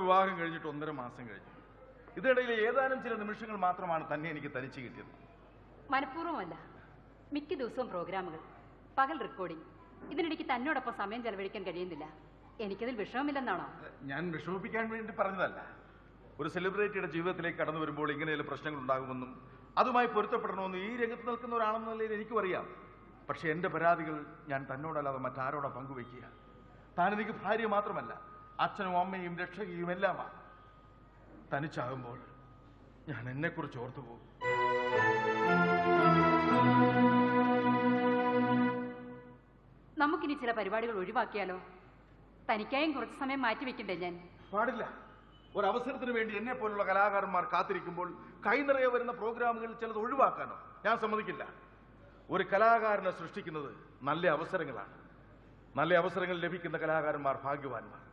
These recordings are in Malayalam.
വിവാഹം കഴിഞ്ഞിട്ട് ഒന്നര മാസം കഴിഞ്ഞു. ഇതിനിടയിൽ ഏതാനും ചില നിമിഷങ്ങൾ മാത്രമാണ് തന്നെ എനിക്ക് തനിച്ച് കിട്ടിയത്. മനഃപൂർവമല്ല. മിക്ക ദിവസവും പ്രോഗ്രാമുകൾ. പകൽ റെക്കോർഡിംഗ് ഇതിനിടയ്ക്ക് തന്നോടൊപ്പം സമയം ചെലവഴിക്കാൻ കഴിയുന്നില്ല. എനിക്കതിൽ വിഷമമില്ലെന്നാണോ? ഞാൻ വിഷമിപ്പിക്കാൻ വേണ്ടി പറഞ്ഞതല്ല. ഒരു സെലിബ്രിറ്റിയുടെ ജീവിതത്തിലേക്ക് കടന്നു വരുമ്പോൾ ഇങ്ങനെയുള്ള പ്രശ്നങ്ങൾ ഉണ്ടാകുമെന്നും അതുമായി പൊരുത്തപ്പെടണമെന്നും ഈ രംഗത്ത് നിൽക്കുന്ന ഒരാളെന്ന നിലയിൽ എനിക്കും അറിയാം. പക്ഷെ എന്റെ പരാതികൾ ഞാൻ തന്നോടല്ലാതെ മറ്റാരോടാ പങ്കുവയ്ക്കുക? താൻ എനിക്ക് ഭാര്യ മാത്രമല്ല. അച്ഛനും അമ്മയും രക്ഷകയും എല്ലാമാണ്. തനിച്ചാകുമ്പോൾ ഞാൻ എന്നെക്കുറിച്ച് ഓർത്തു പോകും. നമുക്കിനി ചില പരിപാടികൾ ഒഴിവാക്കിയാലോ? തനിക്കായും കുറച്ച് സമയം മാറ്റി വെക്കണ്ടേ ഞാൻ? പാടില്ല. ഒരു അവസരത്തിന് വേണ്ടി എന്നെ പോലുള്ള കലാകാരന്മാർ കാത്തിരിക്കുമ്പോൾ കൈനിറയെ വരുന്ന പ്രോഗ്രാമുകളിൽ ചിലത് ഒഴിവാക്കാനോ ഞാൻ സമ്മതിക്കില്ല. ഒരു കലാകാരനെ സൃഷ്ടിക്കുന്നത് നല്ല അവസരങ്ങളാണ്. നല്ല അവസരങ്ങൾ ലഭിക്കുന്ന കലാകാരന്മാർ ഭാഗ്യവാന്മാർ.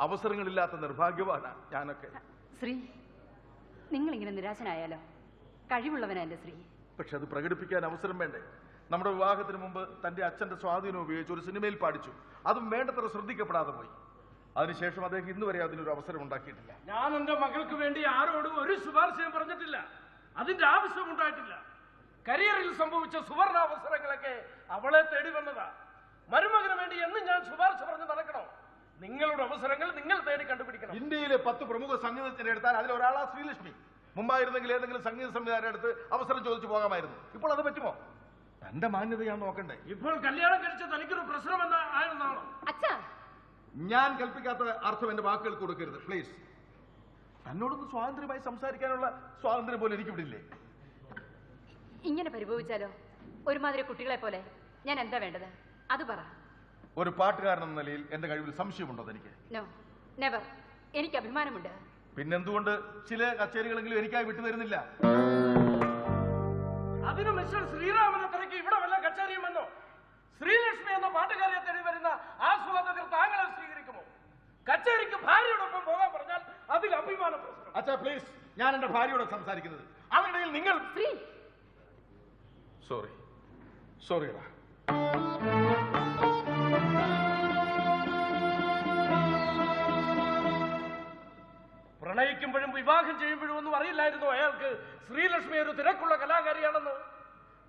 അവസരങ്ങളില്ലാത്ത നിർഭാഗ്യവാനാണ് ഞാനൊക്കെ. ശ്രീ നിങ്ങളിങ്ങനെ നിരാശനായാലോ? കഴിവുള്ളവനല്ലേ ശ്രീ. പക്ഷെ അത് പ്രകടിപ്പിക്കാൻ അവസരം വേണ്ടേ? നമ്മുടെ വിവാഹത്തിന് മുമ്പ് തന്റെ അച്ഛന്റെ സ്വാധീനം ഉപയോഗിച്ച് ഒരു സിനിമയിൽ പാടിച്ചു. അതും വേണ്ടത്ര ശ്രദ്ധിക്കപ്പെടാതെ പോയി. അതിനുശേഷം അദ്ദേഹം ഇന്ന് വരെ അതിനൊരു അവസരം ഉണ്ടാക്കിയിട്ടില്ല. ഞാൻ എന്റെ മകൾക്ക് വേണ്ടി ആരോടും ഒരു ശുപാർശയും പറഞ്ഞിട്ടില്ല. അതിന്റെ ആവശ്യം ഉണ്ടായിട്ടില്ല. കരിയറിൽ സംഭവിച്ച സുവർണ അവസരങ്ങളൊക്കെ അവളെ തേടി വന്നതാ. മരുമകന് വേണ്ടി എന്നും ഞാൻ ശുപാർശ പറഞ്ഞ് നടക്കണോ? നിങ്ങളുടെ അവസരങ്ങൾ നിങ്ങൾ തേടി കണ്ടുപിടിക്കണം. ഇന്ത്യയിലെ പത്ത് പ്രമുഖ സംഗീതജ്ഞരെ എടുത്താൽ അതിൽ ഒരാളാ ശ്രീലക്ഷ്മി. മുമ്പായിരുന്നെങ്കിൽ ഏതെങ്കിലും സംഗീത സംവിധാനം എടുത്ത് അവസരം ചോദിച്ചു പോകാമായിരുന്നു. ഇപ്പോൾ അത് പറ്റുമോ? തന്റെ മാന്യത ഞാൻ നോക്കണ്ടേ. ഇപ്പോൾ കല്യാണം കഴിച്ച തനിക്കൊരു പ്രശ്നം ആയിരുന്നാണോ അച്ഛാ. ഞാൻ കൽപ്പിക്കാത്ത അർത്ഥം എന്റെ വാക്കുകൾ കൊടുക്കരുത് പ്ലീസ് തന്നോടൊന്ന് സ്വാതന്ത്ര്യമായി സംസാരിക്കാനുള്ള സ്വാതന്ത്ര്യം പോലും എനിക്ക് വിടില്ലേ ഇങ്ങനെ പരിഭവിച്ചാലോ? ഒരുമാതിരി കുട്ടികളെ പോലെ. ഞാൻ എന്താ വേണ്ടത്? അത് പറ. ഒരു പാട്ടുകാരൻ എന്ന നിലയിൽ എന്റെ കഴിവിൽ സംശയമുണ്ടോ തനിക്ക് നോ നെവർ എനിക്ക് അഭിമാനമുണ്ട്. പിന്നെന്തുകൊണ്ട് ചില കച്ചേരികളെങ്കിലും എനിക്കായി വിട്ടുതരുന്നില്ല അതിന് മിസ്റ്റർ ശ്രീരാമനെ തിരക്കി ഇവിടെ വല്ല കച്ചേരിയും വന്നോ? ശ്രീലക്ഷ്മി എന്ന പാട്ടുകാരിയെ തേടി വരുന്ന ആസ്വാദകർ താങ്കളെ സ്വീകരിക്കുമോ? കച്ചേരിക്ക് ഭാര്യയോടൊപ്പം പോകാൻ പറഞ്ഞാൽ അതിൽ അഭിമാന പ്രശ്നം അച്ഛാ പ്ലീസ് ഞാൻ എന്റെ ഭാര്യയോട് സംസാരിക്കുന്നത്. അതിനിടയിൽ നിങ്ങൾ സോറി സോറി സോറിടാ പ്രണയിക്കുമ്പോഴും വിവാഹം ചെയ്യുമ്പോഴും ഒന്നും അറിയില്ലായിരുന്നു അയാൾക്ക്. ശ്രീലക്ഷ്മി ഒരു തിരക്കുള്ള കലാകാരിയാണെന്ന്.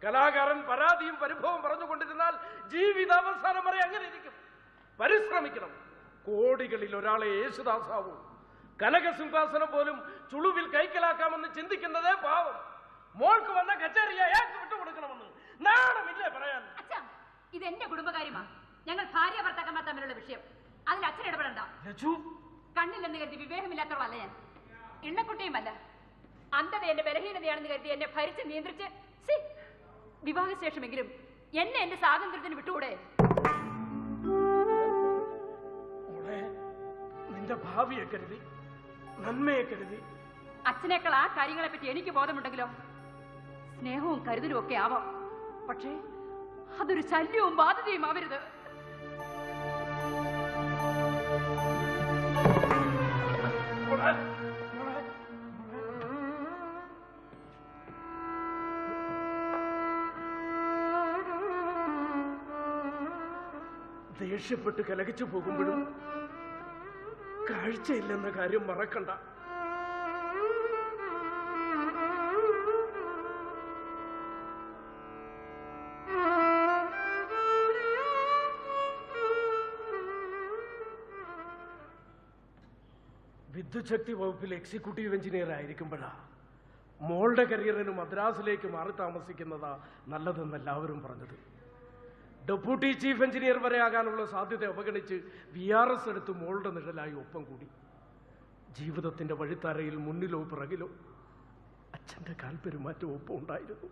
കലാകാരൻ പരാതിയും പരിഭവം പറഞ്ഞുകൊണ്ടിരുന്നാൽ ജീവിതാവസാനം വരെ അങ്ങനെ ഇരിക്കും. പരിശ്രമിക്കണം. കോടികളിൽ ഒരാളെ യേശുദാസാവൂ. കനകസിംഹാസനം പോലും ചുളുവിൽ കൈക്കലാക്കാമെന്ന് ചിന്തിക്കുന്നതേ പാവം. മോൾക്ക് വന്ന കച്ചേരി അയാൾക്ക് വിട്ടുകൊടുക്കണമെന്ന് നാണമില്ലേ പറയാൻ. ഇത് എന്റെ കുടുംബകാര്യമാണ് ഞങ്ങൾ ഭാര്യ ഭർത്താക്കന്മാർ തമ്മിലുള്ള വിഷയം. അതിൽ അച്ഛൻ ഇടപെടണ്ട. കണ്ണില്ലെന്ന് കരുതി വിവേകമില്ലാത്തവളല്ല ഞാൻ. എണ്ണക്കുട്ടിയുമല്ല. അന്ധത എന്റെ ബലഹീനതയാണെന്ന് കരുതി എന്നെ ഭരിച്ച് നിയന്ത്രിച്ച് സി വിവാഹശേഷമെങ്കിലും എന്നെ എന്റെ സ്വാതന്ത്ര്യത്തിന് വിട്ടുകൂടെ? നിന്റെ ഭാവിയെ കരുതി നന്മയെ കരുതി. അച്ഛനേക്കാൾ ആ കാര്യങ്ങളെ പറ്റി എനിക്ക് ബോധമുണ്ടെങ്കിലോ? സ്നേഹവും കരുതലും ഒക്കെ ആവാം. പക്ഷേ അതൊരു ശല്യവും ബാധ്യതയും ആവരുത്. ദേഷ്യപ്പെട്ട് കലകിച്ചു പോകുമ്പോഴും കാഴ്ചയില്ലെന്ന കാര്യം മറക്കണ്ട. വിദ്യുച്ഛക്തി വകുപ്പിൽ എക്സിക്യൂട്ടീവ് എഞ്ചിനീയർ ആയിരിക്കുമ്പോഴാ മോളുടെ കരിയറിന് മദ്രാസിലേക്ക് മാറി താമസിക്കുന്നതാ നല്ലതെന്ന് എല്ലാവരും പറഞ്ഞത്. ഡെപ്യൂട്ടി ചീഫ് എഞ്ചിനീയർ വരെ ആകാനുള്ള സാധ്യത അവഗണിച്ച് വി ആർ എസ് എടുത്ത് മോളുടെ നിഴലായി ഒപ്പം കൂടി. ജീവിതത്തിന്റെ വഴിത്താരയിൽ മുന്നിലോ പിറകിലോ അച്ഛന്റെ കാൽപെരുമാറ്റം ഒപ്പം ഉണ്ടായിരുന്നു.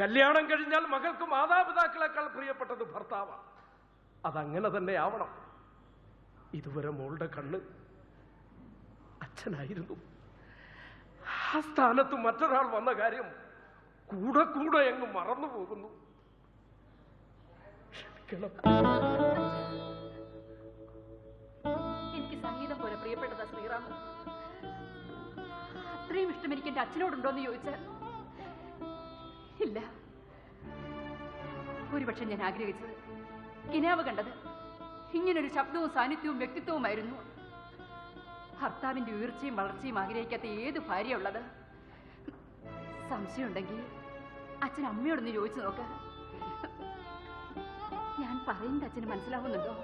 കല്യാണം കഴിഞ്ഞാൽ മകൾക്ക് മാതാപിതാക്കളെക്കാൾ പ്രിയപ്പെട്ടത് ഭർത്താവാണ് അതങ്ങനെ തന്നെ ആവണം. ഇതുവരെ മോളുടെ കണ്ണ് അച്ഛനായിരുന്നു. ആ സ്ഥാനത്ത് മറ്റൊരാൾ വന്ന കാര്യം കൂടെ കൂടെ അങ്ങ് മറന്നു പോകുന്നു ക്ഷമിക്കണം എനിക്ക് സംഗീതം പോലെ പ്രിയപ്പെട്ടതാ ശ്രീറാമൻ അത്രയും ഇഷ്ടം എനിക്ക് എന്റെ അച്ഛനോടുണ്ടോന്ന് ചോദിച്ചാൽ ഇല്ല. ഒരുപക്ഷെ ഞാൻ ആഗ്രഹിച്ചത് കിനാവ് കണ്ടത് ഇങ്ങനൊരു ശബ്ദവും സാന്നിധ്യവും വ്യക്തിത്വവുമായിരുന്നു. ഭർത്താവിന്റെ ഉയർച്ചയും വളർച്ചയും ആഗ്രഹിക്കാത്ത ഏത് ഭാര്യ ഉള്ളത്? സംശയമുണ്ടെങ്കിൽ അച്ഛൻ അമ്മയോടൊന്ന് ചോദിച്ചു നോക്ക്. പറയുന്നത് അച്ഛന് മനസ്സിലാവുന്നുണ്ടോ?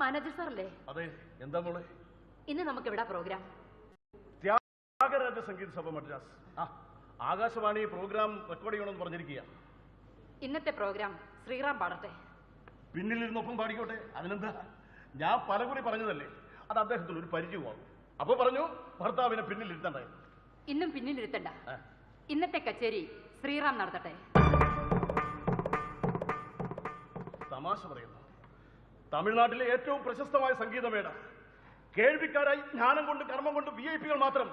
മാനേജർ സാറല്ലേ? അതെ എന്താ മോളെ? ഇന്ന് നമുക്ക് എവിടെ പ്രോഗ്രാം. ത്യാഗരാജ സംഗീത സഭ മദ്രാസ്. ആ ആകാശവാണി പ്രോഗ്രാം റെക്കോർഡ് ചെയ്യണമെന്ന് പറഞ്ഞിരിക്കുക ഇന്നത്തെ പ്രോഗ്രാം ശ്രീറാം പാടട്ടെ. പിന്നിലിരുന്നൊപ്പം പാടിക്കോട്ടെ? അതിനെന്താ? ഞാൻ പലകുറി പറഞ്ഞതല്ലേ? അത് അദ്ദേഹത്തിന് ഒരു പരിചയമാകും അപ്പൊ പറഞ്ഞു ഭർത്താവിനെ പിന്നിലിരുത്തണ്ടായി ഇന്നും പിന്നിലിരുത്തണ്ട. ഇന്നത്തെ കച്ചേരി ശ്രീറാം നടത്തട്ടെ. തമാശ പറയുന്നു. തമിഴ്നാട്ടിലെ ഏറ്റവും പ്രശസ്തമായ സംഗീതമേട. കേൾവിക്കാരായി ജ്ഞാനം കൊണ്ട് കർമ്മം കൊണ്ട് വി ഐ പികൾ മാത്രം.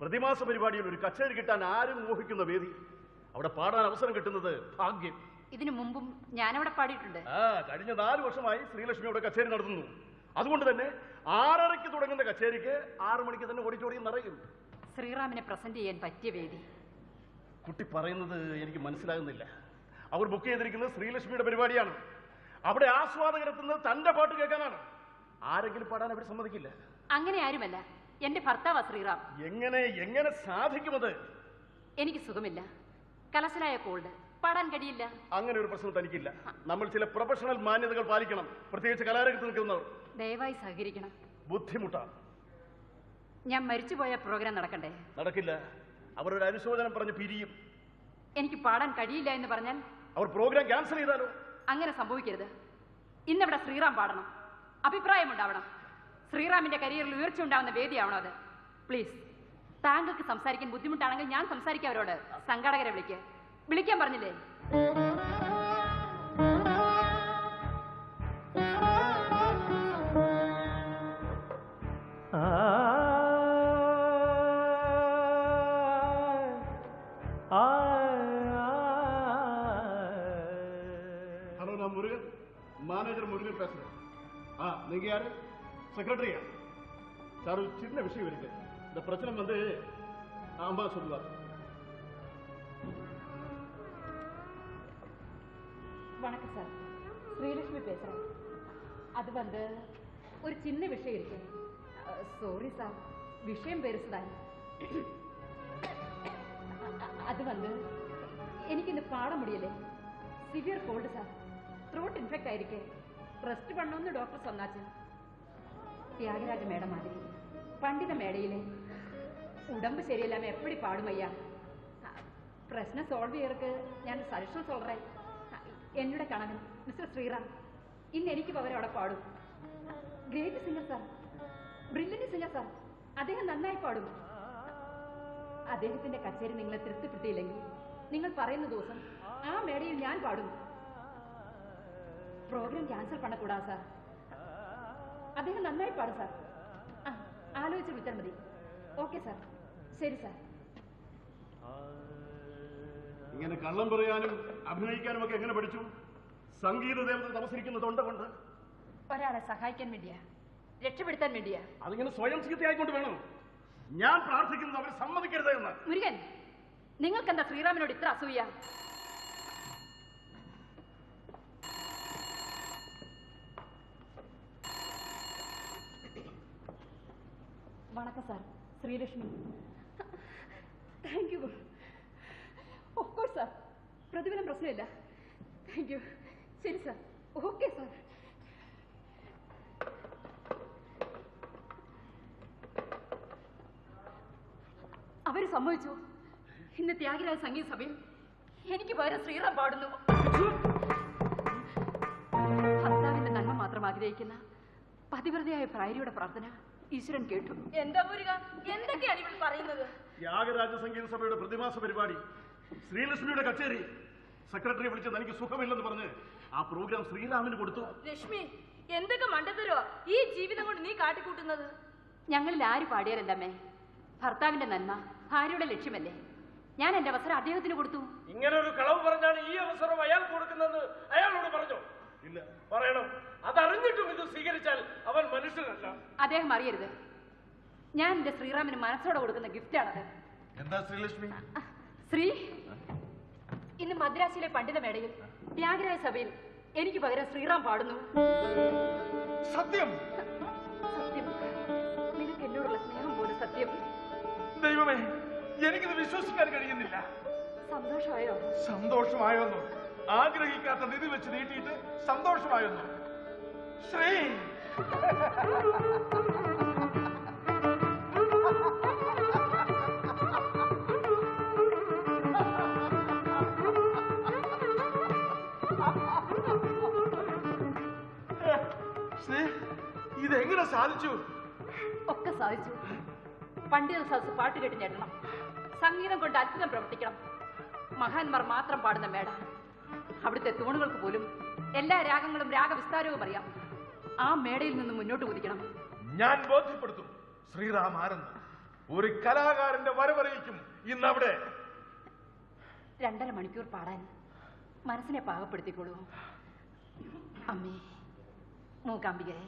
പ്രതിമാസ പരിപാടിയിൽ ഒരു കച്ചേരി കിട്ടാൻ ആരും മോഹിക്കുന്ന വേദി. അവിടെ പാടാൻ അവസരം കിട്ടുന്നത് ഭാഗ്യം. ഇതിനു മുമ്പും അവിടെ പാടിയിട്ടുണ്ട്. ആ കഴിഞ്ഞ നാല് വർഷമായി ശ്രീലക്ഷ്മി അവിടെ കച്ചേരി നടത്തുന്നു. അതുകൊണ്ട് തന്നെ ആറരയ്ക്ക് തുടങ്ങുന്ന കച്ചേരിക്ക് ആറു മണിക്ക് തന്നെ ഓഡിറ്റോറിയം നിറയും. ശ്രീറാമിനെ പ്രസന്റ് ചെയ്യാൻ പറ്റിയ വേദി. കുട്ടി പറയുന്നത് എനിക്ക് മനസ്സിലാകുന്നില്ല. അവർ ബുക്ക് ചെയ്തിരിക്കുന്നത് ശ്രീലക്ഷ്മിയുടെ പരിപാടിയാണ്. അവിടെ ആസ്വാദകരെത്തുന്നത് തന്റെ പാട്ട് കേൾക്കാനാണ്. ആരെങ്കിലും പാടാൻ അവർ സമ്മതിക്കില്ല. അങ്ങനെ ആരുമല്ല. എന്റെ ഭർത്താവാ ശ്രീറാം. എങ്ങനെ എങ്ങനെ സാധിക്കുമത്? എനിക്ക് സുഖമില്ല. കലശലായ കോൾഡ് പാടാൻ കഴിയില്ല. അങ്ങനെ ഒരു പ്രശ്നം തനിക്കില്ല. നമ്മൾ ചില പ്രൊഫഷണൽ മാന്യതകൾ പാലിക്കണം. പ്രത്യേകിച്ച് കലാരംഗത്ത് നിൽക്കുന്നവർ. ദയവായി സഹകരിക്കണം. ബുദ്ധിമുട്ടാണ്. ഞാൻ മരിച്ചുപോയ പ്രോഗ്രാം നടക്കണ്ടേ? നടക്കില്ല. അവർ ഒരു അനുശോചനം പറഞ്ഞ് പിരിയും. എനിക്ക് പാടാൻ കഴിയില്ല എന്ന് പറഞ്ഞാൽ? അവർ പ്രോഗ്രാം ക്യാൻസൽ ചെയ്താലോ? അങ്ങനെ സംഭവിക്കരുത്. ഇന്നിവിടെ ശ്രീറാം പാടണം. അഭിപ്രായമുണ്ടാവണം. ശ്രീറാമിന്റെ കരിയറിൽ ഉയർച്ച ഉണ്ടാവുന്ന വേദിയാവണം അത്. പ്ലീസ്. താങ്കൾക്ക് സംസാരിക്കാൻ ബുദ്ധിമുട്ടാണെങ്കിൽ ഞാൻ സംസാരിക്കാം അവരോട് സംഘാടകരെ വിളിക്ക് വിളിക്കാൻ പറഞ്ഞില്ലേ ஹலோ நான் முருகன் மேனேஜர் முருகன் பேசுறேன் ஆ நீங்க யாரு செக்ரட்டரியா சார் ஒரு சின்ன விஷயம் இருக்கு இந்த பிரச்சனை வந்து அம்மா சொல்லுவார் வணக்கம் சார் ஸ்ரீலட்சுமி பேசுறேன் அது வந்து ஒரு சின்ன விஷயம் இருக்கு சாரி சார் விஷயம் பெருசுதான் அது வந்து எனக்கு இந்த பாட முடியல severe cold sir throat infect ஆயிருக்கு ரெஸ்ட் பண்ணணும்னு டாக்டர் சொன்னாச்சு தியாகராஜ மேடம் மாதிரி பண்டித மேடையிலே உடம்பு சரியில்லாம எப்படி பாடுமையா പ്രശ്നം സോൾവ് ചെയ്യർക്ക് ഞാൻ സജഷൻ சொல்றேன் എന്നോട് കണവൻ മിസ്റ്റർ ശ്രീറാം ഇന്ന് എനിക്ക് പകരം അവിടെ പാടും great singer sir brilliant singer sir അദ്ദേഹം നന്നായി പാടും അദ്ദേഹത്തിന്റെ കച്ചേരി നിങ്ങളെ തൃപ്തിപ്പെടുത്തിയില്ലെങ്കിൽ നിങ്ങൾ പറയുന്ന ദിവസം ആ മേടയിൽ ഞാൻ പാടും പ്രോഗ്രാം ക്യാൻസൽ പണക്കൂടാ സാർ അദ്ദേഹം നന്നായി പാടും സാർ ആ ആലോചിച്ച് വിളിച്ചാൽ മതി ഓക്കെ സാർ ശരി സാർ. ഇങ്ങനെ കള്ളം പറയാനും അഭിനയിക്കാനും ഒക്കെ എങ്ങനെ പഠിച്ചു? സംഗീത ദേവത തമസിക്കുന്ന തൊണ്ട കൊണ്ട് ഒരാളെ സഹായിക്കാൻ വേണ്ടിയാ. രക്ഷപ്പെടുത്താൻ വേണ്ടിയാ. അതിങ്ങനെ സ്വയം ചികിത്സയായിക്കൊണ്ട് വേണം? ഞാൻ പ്രാർത്ഥിക്കുന്നത് അവർ സമ്മതിക്കരുത് എന്ന്. മുരുകൻ നിങ്ങൾക്കെന്താ ശ്രീറാമിനോട് ഇത്ര അസൂയ? വണക്കം sir. Sreelakshmi. Thank you of sir പ്രതിഫലം പ്രശ്നമില്ല. താങ്ക് യു ശരി സാർ ഓക്കെ സാർ അവർ സമ്മതിച്ചു? ഇന്ന് ത്യാഗരാജ സംഗീത സഭയിൽ എനിക്ക് പകരം ശ്രീറാം പാടുന്നു. ഭർത്താവിന്റെ നന്മ മാത്രം ആഗ്രഹിക്കുന്ന പതിവ്രതയായ പ്രായരിയുടെ പ്രാർത്ഥന ഈശ്വരൻ കേട്ടു. എന്താ പൂരിക എന്തൊക്കെയാണ് ഇവൾ പറയുന്നത്? ത്യാഗരാജ സംഗീത സഭയുടെ പ്രതിമാസ പരിപാടി. ശ്രീലക്ഷ്മിയുടെ കച്ചേരി. സെക്രട്ടറി വിളിച്ചത് എനിക്ക് സുഖമില്ലെന്ന് പറഞ്ഞ് ആ പ്രോഗ്രാം ശ്രീരാമിന് കൊടുത്തു. ലക്ഷ്മി എന്തൊക്കെ മണ്ടത്തരോ ഈ ജീവിതം കൊണ്ട് നീ കാട്ടിക്കൂട്ടുന്നത്? ഞങ്ങളിൽ ആര് പാടിയാലല്ലമ്മേ ഭർത്താവിന്റെ നന്മ ഭാര്യയുടെ ലക്ഷ്യമല്ലേ? ഞാൻ എന്റെ അവസരം അദ്ദേഹത്തിന് കൊടുത്തു. ഇങ്ങനെ ഒരു കളവ് പറഞ്ഞാണ് ഈ അവസരം അയാൾ കൊടുക്കുന്നത് അയാളോട് പറഞ്ഞോ? ഇല്ല. പറയണം. അതറിഞ്ഞിട്ടും ഇത് സ്വീകരിച്ചാൽ അവൻ മനുഷ്യനല്ല. അദ്ദേഹം അറിയരുത്. ഞാൻ എന്റെ ശ്രീറാമിന് മനസ്സോടെ കൊടുക്കുന്ന ഗിഫ്റ്റാണത് എന്താ ശ്രീലക്ഷ്മി? ശ്രീ ഇന്ന് മദ്രാസിലെ പണ്ഡിത മേടയിൽ ത്യാഗരായ സഭയിൽ എനിക്ക് പകരം ശ്രീറാം പാടുന്നു. സത്യം? സത്യം. നിനക്ക് എന്നോടുള്ള സ്നേഹം പോലും സത്യം. ദൈവമേ എനിക്കിത് വിശ്വസിക്കാൻ കഴിയുന്നില്ല. സന്തോഷമായോ? സന്തോഷമായോന്നു? ആഗ്രഹിക്കാത്ത നിധി വെച്ച് നീട്ടിയിട്ട് സന്തോഷമായോന്നു? ശ്രീ ഇതെങ്ങനെ സാധിച്ചു? ഒക്കെ സാധിച്ചു. പണ്ഡിത സദസ് പാട്ട് കേട്ട് ഞെട്ടണം. സംഗീതം കൊണ്ട് അത്ഭുതം പ്രവർത്തിക്കണം. മഹാന്മാർ മാത്രം പാടുന്ന മേട അവിടുത്തെ തൂണുകൾക്ക് പോലും എല്ലാ രാഗങ്ങളും രാഗവിസ്താരവും അറിയാം. ആ മേടയിൽ നിന്ന് മുന്നോട്ട് കുതിക്കണം. ഞാൻ ബോധ്യപ്പെടുത്തും. ശ്രീറാം ആരെന്ന് ഒരു കലാകാരന്റെ വരവറിയിക്കും ഇന്നവിടെ. രണ്ടര മണിക്കൂർ പാടാൻ മനസ്സിനെ പാകപ്പെടുത്തിക്കോളൂ. അമ്മേ മൂകാംബികരെ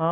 ആ